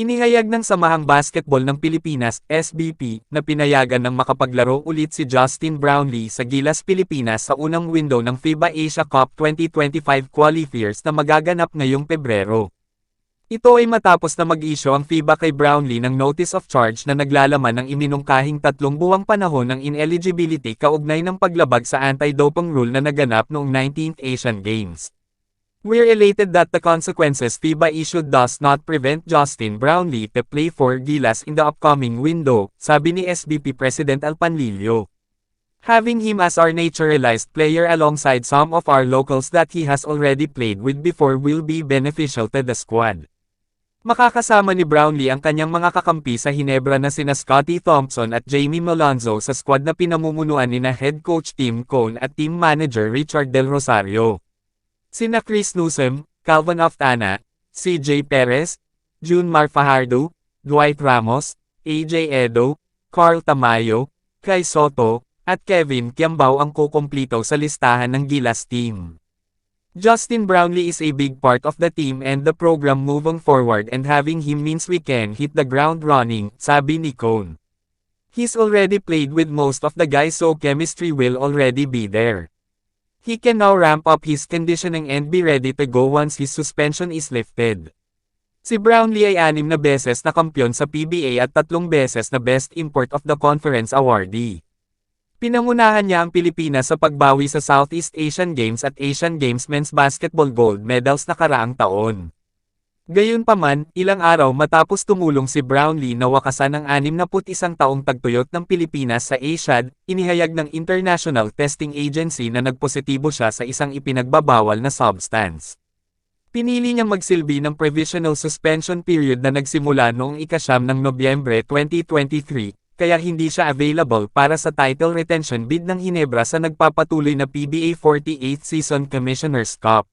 Inihayag ng Samahang Basketball ng Pilipinas, SBP, na pinayagan ng makapaglaro ulit si Justin Brownlee sa Gilas Pilipinas sa unang window ng FIBA Asia Cup 2025 qualifiers na magaganap ngayong Pebrero. Ito ay matapos na mag-issue ang FIBA kay Brownlee ng Notice of Charge na naglalaman ng iminungkahing tatlong buwang panahon ng ineligibility kaugnay ng paglabag sa anti-doping rule na naganap noong 19th Asian Games. We're elated that the consequences FIBA issued does not prevent Justin Brownlee to play for Gilas in the upcoming window, sabi ni SBP President Al Panlilio. Having him as our naturalized player alongside some of our locals that he has already played with before will be beneficial to the squad. Makakasama ni Brownlee ang kanyang mga kakampi sa Hinebra na sina Scotty Thompson at Jamie Malonzo sa squad na pinamumunuan ni na head coach Tim Cone at team manager Richard Del Rosario. Sina Chris Newsom, Calvin Oftana, CJ Perez, June Mar Fajardo, Dwight Ramos, AJ Edo, Carl Tamayo, Kai Soto, at Kevin Kiambao ang kukumplito sa listahan ng Gilas team. Justin Brownlee is a big part of the team and the program moving forward and having him means we can hit the ground running, sabi ni Cone. He's already played with most of the guys so chemistry will already be there. He can now ramp up his conditioning and be ready to go once his suspension is lifted. Si Brownlee ay anim na beses na kampyon sa PBA at tatlong beses na Best Import of the Conference awardee. Pinangunahan niya ang Pilipinas sa pagbawi sa Southeast Asian Games at Asian Games Men's Basketball Gold Medals nakaraang taon. Gayunpaman, ilang araw matapos tumulong si Brownlee na wakasan ang 61 taong tagtuyot ng Pilipinas sa ASIAD, inihayag ng International Testing Agency na nagpositibo siya sa isang ipinagbabawal na substance. Pinili niyang magsilbi ng provisional suspension period na nagsimula noong ikasyam ng Nobyembre 2023, kaya hindi siya available para sa title retention bid ng Hinebra sa nagpapatuloy na PBA 48th Season Commissioner's Cup.